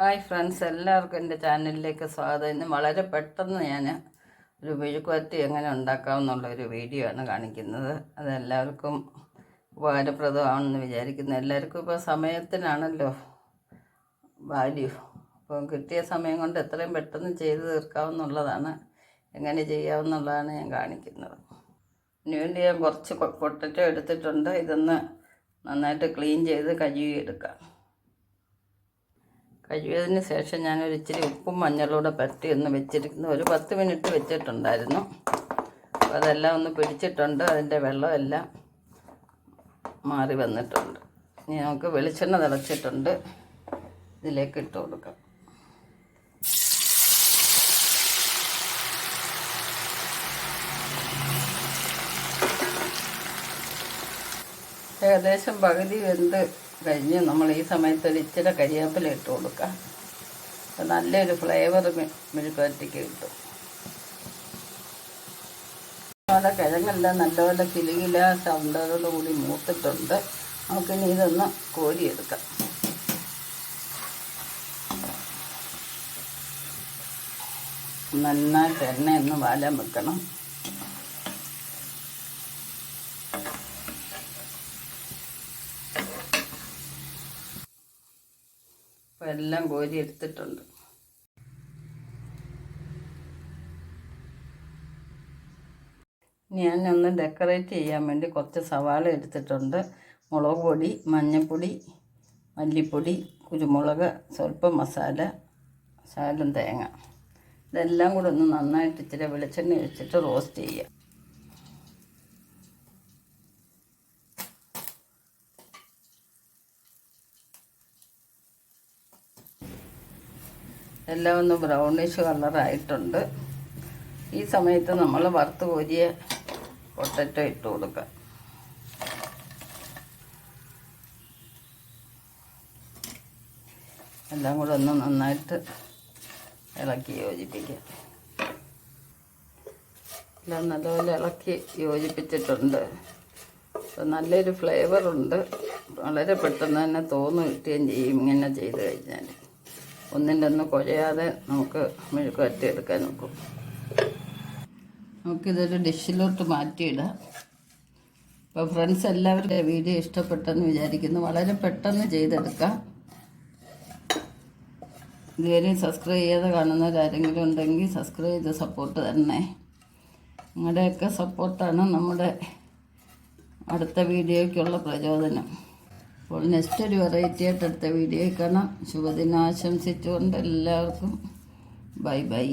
Hi friends എല്ലാവർക്കും എന്റെ ചാനലിലേക്ക് സ്വാഗതം. ഇന്ന് വളരെ പെട്ടെന്ന് ഞാൻ ഒരു മെഴുക്കുവരട്ടി എങ്ങനെ ഉണ്ടാക്കാമെന്നുള്ള ഒരു വീഡിയോ ആണ് കാണിക്കുന്നത്. അതെല്ലാവർക്കും ഉപകാരപ്രദമാണെന്ന് വിചാരിക്കുന്നു. എല്ലാവർക്കും ഇപ്പോൾ സമയത്തിനാണല്ലോ വാല്യൂ അപ്പോൾ കിട്ടിയ സമയം കൊണ്ട് എത്രയും പെട്ടെന്ന് ചെയ്ത് തീർക്കാവുന്നുള്ളതാണ് എങ്ങനെ ചെയ്യാമെന്നുള്ളതാണ് ഞാൻ കാണിക്കുന്നത്. ഇതിനുവേണ്ടി ഞാൻ കുറച്ച് പൊട്ടറ്റോ എടുത്തിട്ടുണ്ട്. ഇതൊന്ന് നന്നായിട്ട് ക്ലീൻ ചെയ്ത് കഴുകി എടുക്കാം കഴുകിയതിന് ശേഷം ഞാനൊരു ഇച്ചിരി ഉപ്പും മഞ്ഞളൂടെ പറ്റി ഒന്ന് വെച്ചിരിക്കുന്നു. ഒരു പത്ത് മിനിറ്റ് വെച്ചിട്ടുണ്ടായിരുന്നു. അപ്പോൾ അതെല്ലാം ഒന്ന് പിടിച്ചിട്ടുണ്ട്. അതിന്റെ വെള്ളമെല്ലാം മാറി വന്നിട്ടുണ്ട്. ഇനി നമുക്ക് വെളിച്ചെണ്ണ തിളച്ചിട്ടുണ്ട്. ഇതിലേക്ക് ഇട്ട് കൊടുക്കാം. ഏകദേശം പകുതി വെന്ത് കഴിഞ്ഞ് നമ്മൾ ഈ സമയത്ത് ഒരു ഇച്ചിരി കരിയാപ്പില ഇട്ട് കൊടുക്കാം. അപ്പോൾ നല്ലൊരു ഫ്ലേവർ മെഴുക്കുവരട്ടിക്ക് കിട്ടും. അവിടെ കിഴങ്ങെല്ലാം നല്ലപോലെ കിലുകില സൗണ്ടോട് കൂടി മൂത്തിട്ടുണ്ട്. നമുക്കിനി ഇതൊന്ന് കോരിയെടുക്കാം. നന്നായിട്ട് എണ്ണയൊന്ന് വാലാൻ വെക്കണം. അപ്പോൾ എല്ലാം കോരി എടുത്തിട്ടുണ്ട്. ഞാനൊന്ന് ഡെക്കറേറ്റ് ചെയ്യാൻ വേണ്ടി കുറച്ച് സവാള എടുത്തിട്ടുണ്ട്. മുളക് പൊടി മഞ്ഞൾപ്പൊടി മല്ലിപ്പൊടി കുരുമുളക് സ്വല്പം മസാല ശാലം തേങ്ങ. ഇതെല്ലാം കൂടെ ഒന്ന് നന്നായിട്ട് ഇച്ചിരി വെളിച്ചെണ്ണ ഒഴിച്ചിട്ട് റോസ്റ്റ് ചെയ്യാം. എല്ലാം ഒന്ന് ബ്രൗണിഷ് കളറായിട്ടുണ്ട്. ഈ സമയത്ത് നമ്മൾ വറുത്ത് കോരിയ പൊട്ടറ്റോ ഇട്ട് കൊടുക്കാം. എല്ലാം കൂടെ ഒന്ന് നന്നായിട്ട് ഇളക്കി യോജിപ്പിക്കാം. എല്ലാം നല്ലപോലെ ഇളക്കി യോജിപ്പിച്ചിട്ടുണ്ട്. നല്ലൊരു ഫ്ലേവറുണ്ട് വളരെ പെട്ടെന്ന് തന്നെ തോന്നു കിട്ടുകയും ചെയ്യും ഇങ്ങനെ ചെയ്ത് കഴിഞ്ഞാൽ ഒന്നിന്റെ ഒന്ന് കുഴയാതെ നമുക്ക് മെഴുക്ക് വരട്ടിയെടുക്കാൻ നോക്കും. നമുക്കിതൊരു ഡിഷിലോട്ട് മാറ്റിയിടാം. അപ്പോൾ ഫ്രണ്ട്സ് എല്ലാവരുടെ വീഡിയോ ഇഷ്ടപ്പെട്ടെന്ന് വിചാരിക്കുന്നു. വളരെ പെട്ടെന്ന് ചെയ്തെടുക്കാം. ഇതുവരെയും സബ്സ്ക്രൈബ് ചെയ്യാതെ കാണുന്നവരാരെങ്കിലും ഉണ്ടെങ്കിൽ സബ്സ്ക്രൈബ് ചെയ്ത് സപ്പോർട്ട് തന്നെ നിങ്ങളുടെയൊക്കെ സപ്പോർട്ടാണ് നമ്മുടെ അടുത്ത വീഡിയോയ്ക്കുള്ള പ്രചോദനം. അപ്പോൾ നെക്സ്റ്റ് ഒരു വെറൈറ്റി ആയിട്ട് അടുത്ത വീഡിയോ കാണാം ശുഭദിനം ആശംസിച്ചുകൊണ്ട് എല്ലാവർക്കും ബൈ ബൈ.